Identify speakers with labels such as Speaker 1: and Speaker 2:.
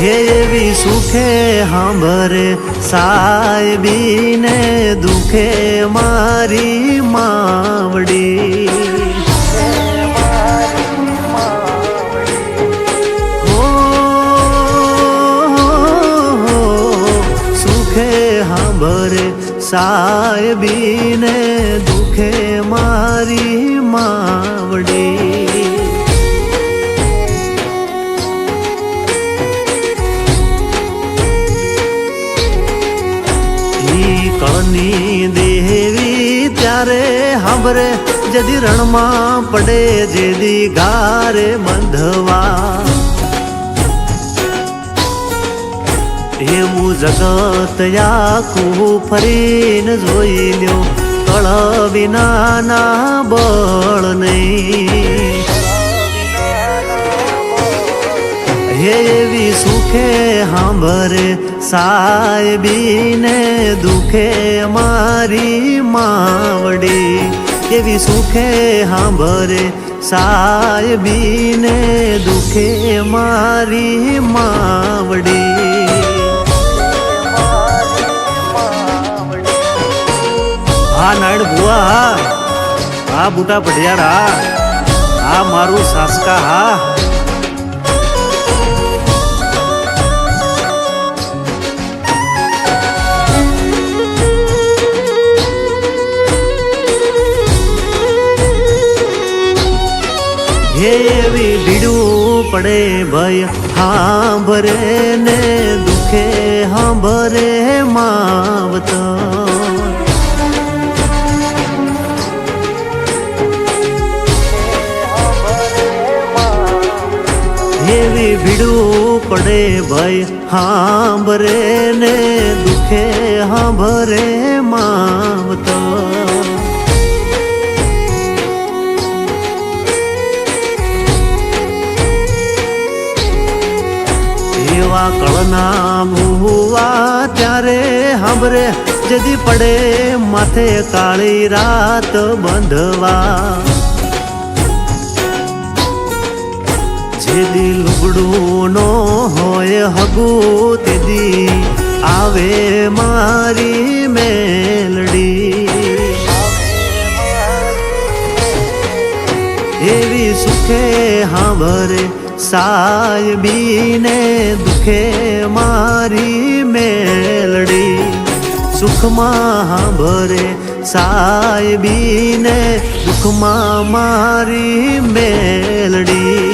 Speaker 1: હે એવી સુખે હાંભરે સાહેબીને દુખે મારી માવડી. સુખે હાંભરે સાહેબીને દુખે મારી માવડી. કળની દેવી ત્યારે હાંભરે જદી રણમાં પડે જેદી ગારે બંધવા. એવું જગત આખું ફરીને જોઈ લ્યો, કળ વિનાના બળ નહીં. સુખે હાંભરે સાહેબીને દુખે મારી માવડી એવી સુખે હાંભરે સાહેબીને દુખે મારી માવડી હા નાયણ બુઆ હા હા બુટા પઢિયાર હા હા મારું સાસકા હા એવી ભીડું પડે ભય, હાંભરે ને દુખે, હાંભરે માવતર. એવી ભીડવું પડે ભય, હાંભરે ને દુખે, હાંભરે કળના ભૂવા ત્યારે હાંભરે, જદી પડે માથે કાળી રાત બંધવા. જેદી લુગડું નો હોય હગુ તેદી આવે મારી મેલડી. એવી સુખે હાંભરે સાહેબીને દુખે મારી મેલડી સુખમાં હાંભરે સાયબીને દુખમાં મારી મેલડી